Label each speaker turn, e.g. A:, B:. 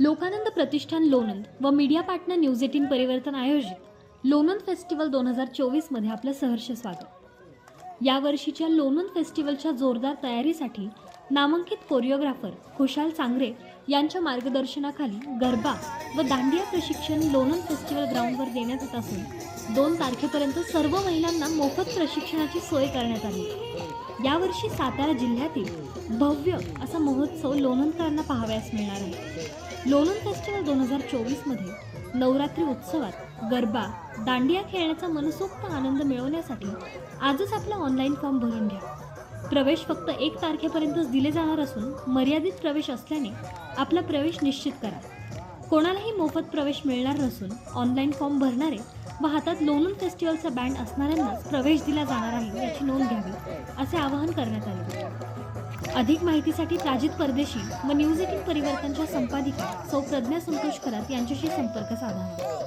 A: लोकानंद प्रतिष्ठान लोनंद व media partner news eighteen परिवर्तन आयोजित लोनंद फेस्टिवल दोन हजार चोवीसमध्ये आपलं सहर्ष स्वागत. यावर्षीच्या लोनंद फेस्टिवलच्या जोरदार तयारीसाठी नामांकित कोरिओग्राफर खुशाल सांगरे यांच्या मार्गदर्शनाखाली गरबा व दांडिया प्रशिक्षण लोणंद फेस्टिवल ग्राउंडवर देण्यात येत असून दोन तारखेपर्यंत सर्व महिलांना मोफत प्रशिक्षणाची सोय करण्यात आली. यावर्षी सातारा जिल्ह्यातील भव्य असा महोत्सव लोणंदकरांना पाहावयास मिळणार आहे. लोणंद फेस्टिवल दोन हजार चोवीसमध्ये नवरात्री उत्सवात गरबा दांडिया खेळण्याचा मनसोक्त आनंद मिळवण्यासाठी आजच आपला ऑनलाईन फॉर्म भरून घ्या. प्रवेश फक्त एक तारखेपर्यंतच दिले जाणार असून मर्यादित प्रवेश असल्याने आपला प्रवेश निश्चित करा. कोणालाही मोफत प्रवेश मिळणार नसून ऑनलाईन फॉर्म भरणारे व हातात लोणंद फेस्टिवलचा बँड असणाऱ्यांनाच प्रवेश दिला जाणार आहे याची नोंद घ्यावी असे आवाहन करण्यात आले. अधिक माहितीसाठी प्राजित परदेशी व न्यूज एटीन परिवर्तनच्या संपादिका सौ प्रज्ञा संतोष खरात यांच्याशी संपर्क साधावा